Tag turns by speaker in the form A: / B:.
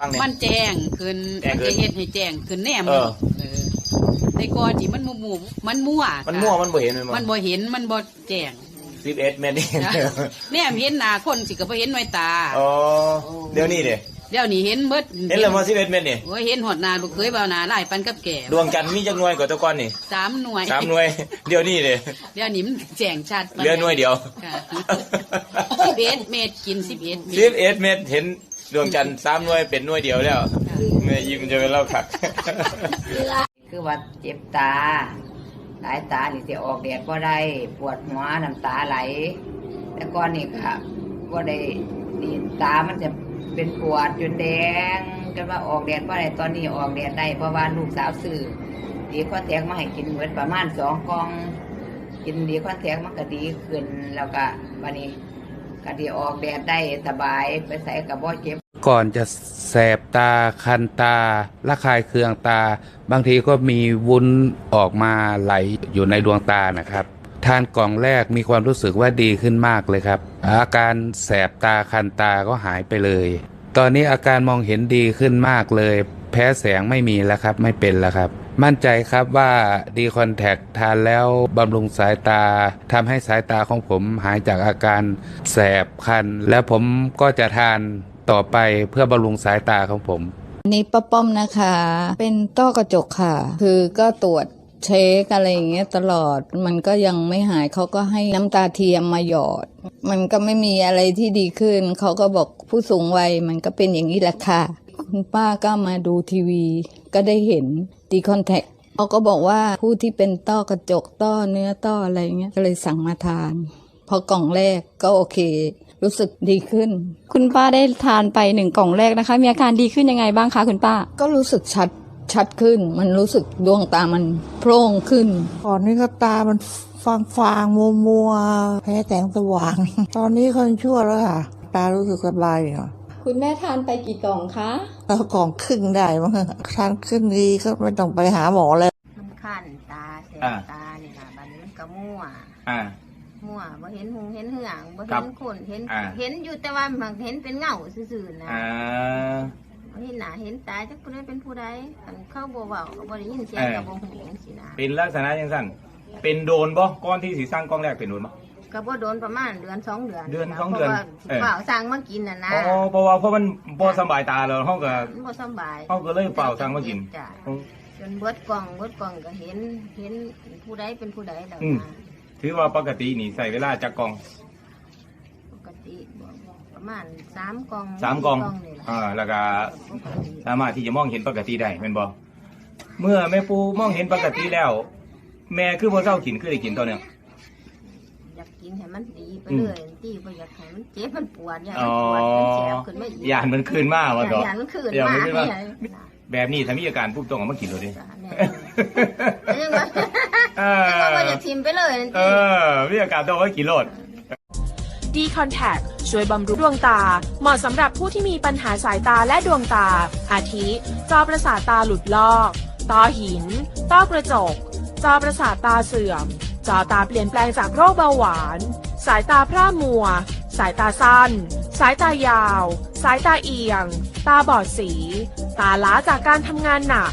A: ฟังเนี่ย
B: มันแจ้งขึ้น
A: แจ้
B: มั
A: ง
B: น
A: ขึ้น
B: จะเฮ็ดให้แจ้งขึ้นแน่
A: เอ
B: มัน
A: อ
B: เออแต่ก่อนนี่มันมั่วมั่วมันมั่ว
A: มันมั่วมันบ่เห็นมัน
B: มันบ่เห็นมันบ่แจ้ง
A: สิบเอ็ดเมตรนี่
B: นะแน่เห็นหน้าคนสิก็บ่เห็นหน่วยตา
A: อ๋อเดี๋ยวนี้เด้
B: เดี๋ยวนี้เห็นเบิด
A: เห็นแล้วมาสิบเอ็ดเมตรนี่
B: โอ้ยเห็นหอดหน้าลูกเคยเบาหน้าไล่ปันกับแก่
A: ดวงจันทร์มีจักหน่วยกว่าแตะก้อนนี่
B: สามหน่วย
A: สามหน่วย เดี๋ยวนี้เด้
B: เดี๋ยวนี้มันแจ้งชัด
A: เหลือหน่วยเดียว
B: ค่ะสิบเอ็ดเมตรกินสิบเอ็ดเม
A: สิ
B: ต
A: บ
B: ร
A: เอ็ดเมตรเห็น ดวงจันทร์สามหน่วยเป็นหน่วยเดียวแล้วแม่ยิ้มจะเป็นเล่าคัก
C: คือว่าเจ็บตา หลายตานี่สิออกแดดบ่ได้ ปวดหัวน้ำตาไหล แต่ก่อนนี่ก็บ่ได้นี่ตามันจะเป็นปวดจนแดงจนว่าออกแดดบ่ได้ตอนนี้ออกแดดได้เพราะว่าลูกสาวซื้อดีคอนแทคมาให้กินเหมือนประมาณสองกล่อง กินดีคอนแทคมันก็ดีขึ้นแล้วก็วันนี้ก็ดีออกแดดได้สบายไปใส่กับบ่เจ็บ
D: ก่อนจะแสบตาคันตาระคายเคืองตา บางทีก็มีวุ้นออกมาไหลอยู่ในดวงตานะครับ ทานกล่องแรกมีความรู้สึกว่าดีขึ้นมากเลยครับ อาการแสบตาคันตาก็หายไปเลย ตอนนี้อาการมองเห็นดีขึ้นมากเลย แพ้แสงไม่มีแล้วครับ ไม่เป็นแล้วครับ มั่นใจครับว่าดีคอนแทคทานแล้วบำรุงสายตาทำให้สายตาของผมหายจากอาการแสบคัน แล้วผมก็จะทาน ต่อไปเพื่อบำรุงสายตาของผม
E: อันนี้ป้าป้อมนะคะ เป็นต้อกระจกค่ะ คือก็ตรวจเช็คอะไรอย่างเงี้ยตลอดมันก็ยังไม่หายเขาก็ให้น้ำตาเทียมมาหยอด มันก็ไม่มีอะไรที่ดีขึ้น เขาก็บอกผู้สูงวัยมันก็เป็นอย่างนี้แหละค่ะ คุณป้าก็มาดูทีวี ก็ได้เห็นดีคอนแทคเขาก็บอกว่าผู้ที่เป็นต้อกระจกต้อเนื้อต้ออะไรเงี้ยก็เลยสั่งมาทาน พอกล่องแรกก็โอเค รู้สึกดีขึ้น
F: คุณป้าได้ทานไปหนึ่งกล่องแรกนะคะ มีอาการดีขึ้นยังไงบ้างคะคุณป้า
E: ก็รู้สึกชัดชัดขึ้น มันรู้สึกดวงตามันโพร่งขึ้น
G: ก่อนนี้ก็ตามันฟางฟางมัวมัวๆแพ้แสงสว่าง ตอนนี้คนชั่วแล้วค่ะ ตารู้สึกสบายอยู่
F: คุณแม่ทานไปกี่กล่องคะ
G: แล้วกล่องครึ่งได้มั้งทานครึ่งดีก็ไม่ต้องไปหาหมอเลย
C: มันคันตาแสบ
A: อ่า
C: ตานี่ล่ะบัดนี้มันก็มั่ว
A: อ่า
C: มั่วบ่เห็นหงเห็นเหืองบ่
A: ครั
C: เห็
A: บ
C: นคนเห็น
A: อ่า
C: เห็นอยู่แต่ว่ามันเห็นเป็นเงาซื่อๆนะ
A: อ่า
C: บ่เห็นหน้าเห็นตาจักผู้ใดเป็นผู้ใดคันเขาบ่เว้าก็บ่ได้ยินเสียง
A: เออ
C: ก็บ่ฮู้จังซี่นะ
A: เป็นลักษณะยังสั้นเป็นโดนบ่ก้อนที่สีสร้างกล้องแรกเป็นโดนบ่
C: ก็บ่โดนประมาณเดือนสองเดือน
A: เดือน
C: นะ
A: สองเดือน
C: พราะว่า
A: เออ
C: เปล่าสั่งมากินน่ะนะ
A: อ๋อเพราะว่าเพราะมันบ่สำบายตาแล้วเขาก็
C: มันบ่สำบาย
A: เขาก็เลยเปล่าสั่งมากิน
C: จ้ะจนเบิดกล่องเบิดกล่องก็เห็นเห็นผู้ใดเป็นผู้ใดแล้ว
A: อืม
C: นะ
A: ถือว่าปกตินี่ใส่เวลาจากกล่อง
C: ปกติประมาณสามกล่อง
A: สามกล่อง
C: นี่แหละ
A: อ่าแล้วก็
C: ปกติ
A: สามารถที่จะมองเห็นปกติได้แม่นบ่เมื่อแม่ปูมองเห็นปกติแล้ว แม่คือบ่เศร้ากินคือได้กินตอนเนี้ย
C: อยากกินให้มันดีไป
A: อืม
C: เลยที่บ่อยากให้มันเจ็บมันปวดอยาก
A: อ๋
C: มั
A: อ
C: นปวดมันแสบขึ้นมาอีก
A: ยานมันคืนมาว่าต่อ
C: อยากมันคืน
A: อยาก
C: มา
A: มันคืนมา
C: เนี่ย
A: แบบนี้ถ้ามีอาการปุ๊บต้องเอามากินเลยดิ
C: จ้ะเนี่ยยังว่า
A: เอ
C: ยังว่าบ่
A: อ
C: อยากทิมไปเลยนั่น
A: เอ
C: สิ
A: อมีอาการต้องเอามากินโลด
H: D Contact ช่วยบำรุงดวงตา เหมาะสำหรับผู้ที่มีปัญหาสายตาและดวงตา อาทิ จอประสาทตาหลุดลอกต้อหิน ต้อกระจก จอประสาทตาเสื่อม จอตาเปลี่ยนแปลงจากโรคเบาหวาน สายตาพร่ามัว สายตาสั้น สายตายาว สายตาเอียง ตาบอดสี ตาล้าจากการทำงานหนัก